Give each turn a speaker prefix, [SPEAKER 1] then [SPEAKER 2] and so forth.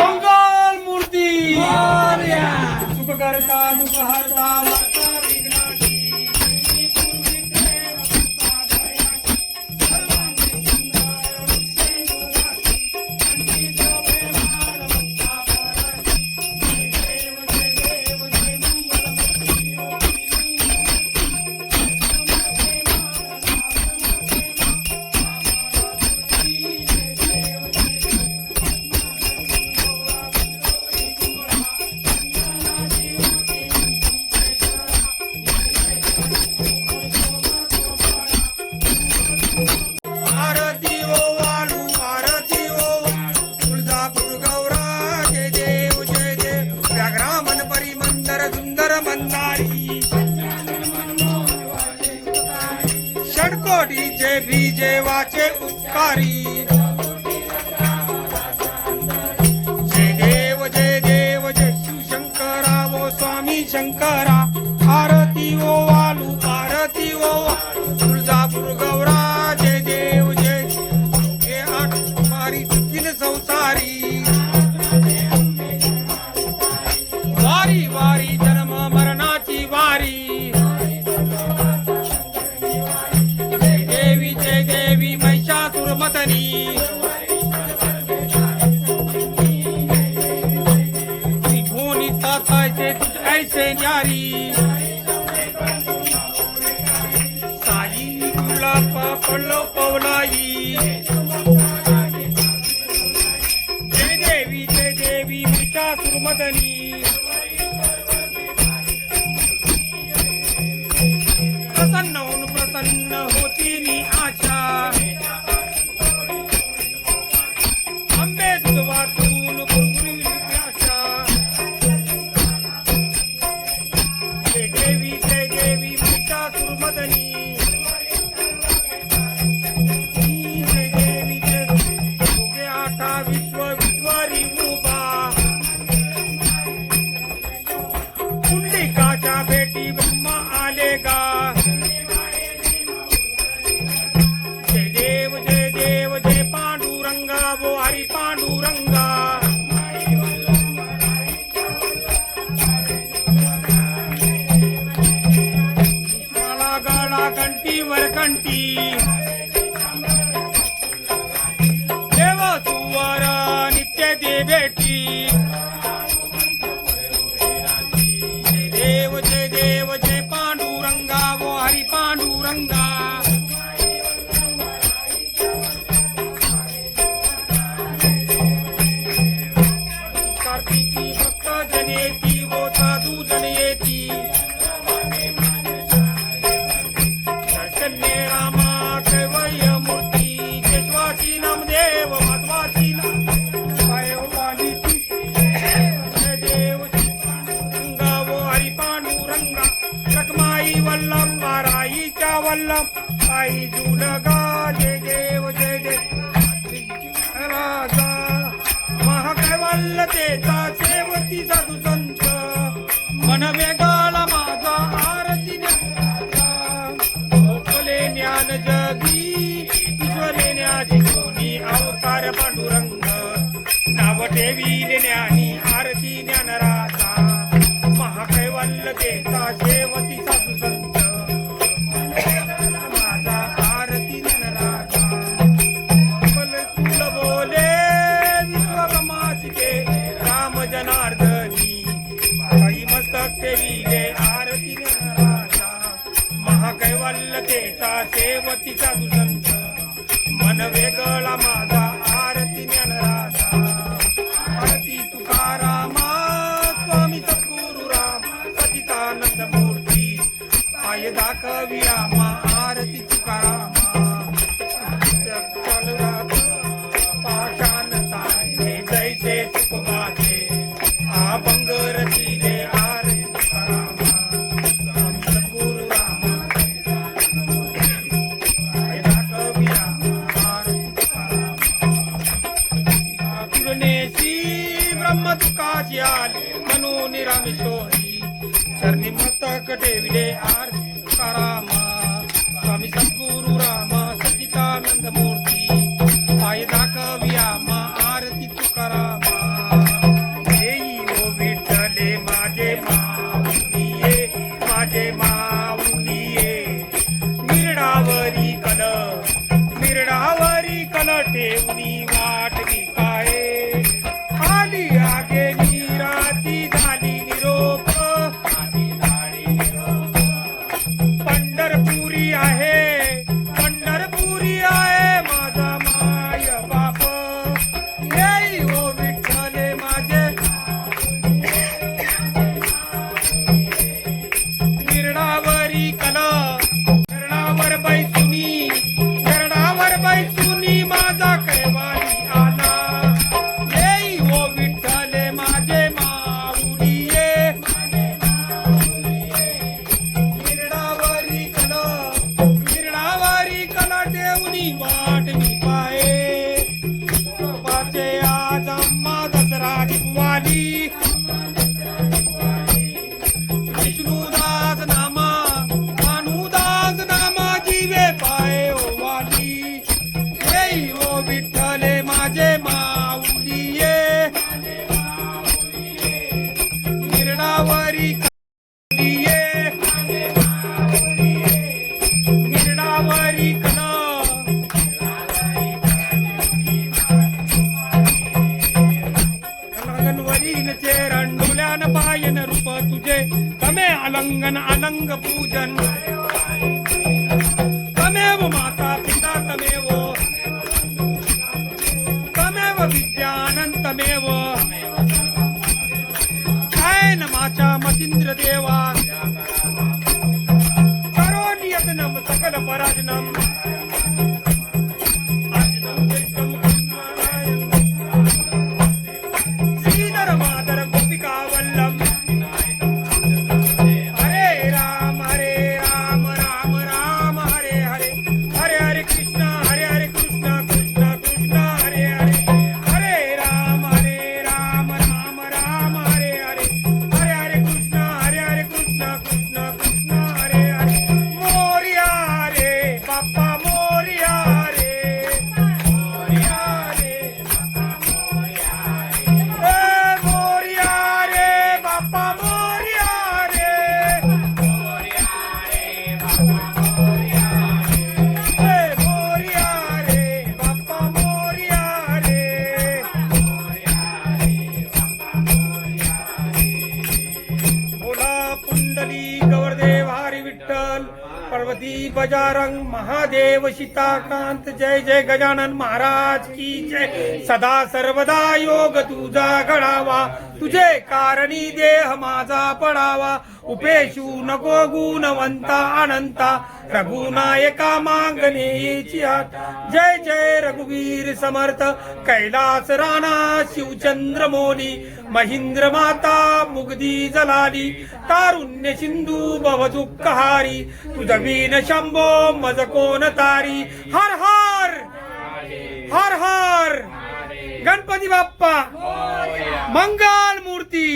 [SPEAKER 1] मंगल मूर्ती. सुख करता षडकोटीचे बीजे उपकारी. जय देव जय देव जय शिवशंकरा वो स्वामी शंकरा. आरती ओ वालू आरती ओ तुळजापूर गौरा पवलाई जय देवी जय देवी मिठा सुरमदनी प्रसन्न দিবে माराईच्या वल्लभ आई जुलगा जय देव जय देव राजा महाकैवल्यतेचा सेवती साधू संत मन वेगाला माझा आरती भोगले ज्ञान जगी ईश्वरे ज्ञानी कोणी अवतार पांडुरंग नाव ठेवीले ज्ञानी आरती ज्ञान राजा महाकैवल्यतेचा सेवती साधू जनार्दनी। आई मस्तक ठेविले आरती राजा महाकैवल्यतेचा सेवतीचा दुसंत। मन वेगळा माझा आरती ज्ञानराजा आरती तुकारामा स्वामी सद्गुरु राम सचितानंद मूर्ती। पाय दाखवी मा आरती तुकारामा। मस्तक ठेविले आरती तुकाराम. स्वामी सद्गुरु राम सचितानंद मूर्ती. पाय दाखविया मा आरती तुकाराम. येई ओ विठ्ठले माझे मा माझे मा पंढरपुरी आहे. உனி வாட்டில் रूप तुझे. तमे अलंगन अलंग पूजन. तमेव माता पिता तमेव तमेव विद्यानंतमेव काय माझ्या मतींद्र देवा. करोनि यत्नं सकल पराजनम्. पार्वती बजारंग महादेव सीताकांत जय जय गजानन महाराज की जय. सदा सर्वदा योग तुझा घडावा. तुझे कारणी देह माझा पडावा. उपेशू नको गुणवंता अनंता. रघुनायका मागणेची आठ. जय जय रघुवीर समर्थ. कैलास राणा शिवचंद्र मोली महिंद्र माता मुग्धी जलाली. तारुण्य सिंधू भव दुःखहारी. तुझवीन शंभो मज कोण तारी. हर हर. हर हर. गणपती बाप्पा मंगल मूर्ती